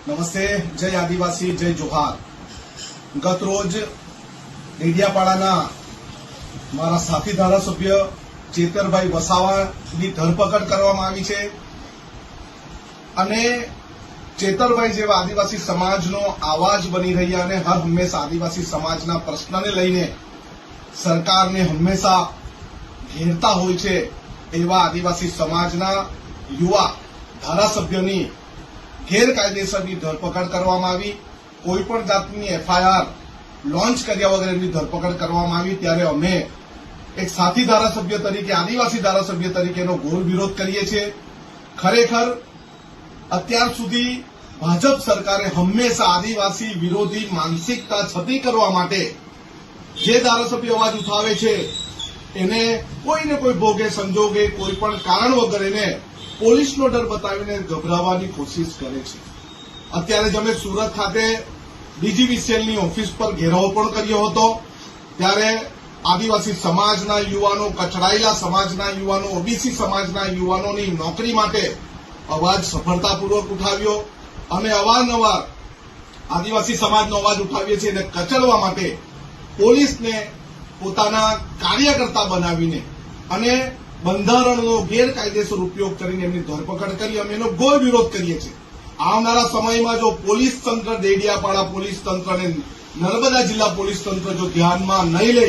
નમસ્તે, જય આદિવાસી, જય જોહાર. ગત રોજ ડેડિયાપાડાના મારા સાથી ધારાસભ્ય ચેતરભાઈ વસાવાની ધરપકડ કરવામાં આવી છે અને ચેતરભાઈ જેવા આદિવાસી સમાજનો આવાજ બની રહ્યા અને હર હંમેશા આદિવાસી સમાજના પ્રશ્નને લઈને સરકારને હંમેશા ઘેરતા હોય છે એવા આદિવાસી સમાજના યુવા ધારાસભ્યોની ગેરકાયદેસરની ધરપકડ કરવામાં આવી. કોઈ પણ જાતની એફઆઈઆર લોન્ચ કર્યા વગર ધરપકડ કરવામાં આવી. ત્યારે અમે એક સાથી ધારાસભ્ય તરીકે, આદિવાસી ધારાસભ્ય તરીકેનો ઘોર વિરોધ કરીએ છીએ. ખરેખર અત્યાર સુધી ભાજપ સરકારે હંમેશા આદિવાસી વિરોધી માનસિકતા છતી કરવા માટે જે ધારાસભ્ય અવાજ ઉઠાવે છે, એને કોઈને કોઈ ભોગે, સંજોગે, કોઈ પણ કારણ વગર એને પોલીસનો ડર બતાવીને ગભરાવવાની કોશિશ કરે છે. અત્યારે જ અમે સુરત ખાતે ડીજીવીસીએલની ઓફિસ પર ઘેરાવો પણ કર્યો હતો. ત્યારે આદિવાસી સમાજના યુવાનો, કચડાયેલા સમાજના યુવાનો, ઓબીસી સમાજના યુવાનોની નોકરી માટે અવાજ સફળતાપૂર્વક ઉઠાવ્યો અમે અવારનવાર આદિવાસી સમાજનો અવાજ ઉઠાવીએ છીએ અને કચડવા માટે પોલીસને પોતાના કાર્યકર્તા બનાવીને અને બંધારણનો ગેરકાયદેસર ઉપયોગ કરીને એમની ધરપકડ કરી અમે એનો ગોળ વિરોધ કરીએ છીએ. આવનારા સમયમાં જો પોલીસ તંત્ર દેડિયાપાડા પોલીસ તંત્ર અને નર્મદા જિલ્લા પોલીસ તંત્ર જો ધ્યાનમાં નહીં લે,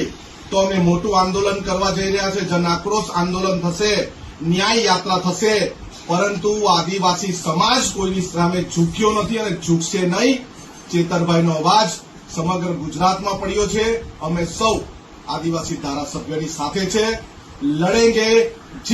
તો અમે મોટું આંદોલન કરવા જઈ રહ્યા છે જન આક્રોશ આંદોલન થશે, ન્યાય યાત્રા થશે, પરંતુ આદિવાસી સમાજ કોઈની સામે ઝૂક્યો નથી અને ઝૂકશે નહીં. ચેતરભાઈનો અવાજ સમગ્ર ગુજરાતમાં પડ્યો છે. અમે સૌ આદિવાસી ધારાસભ્યોની સાથે છે. लड़ेंगे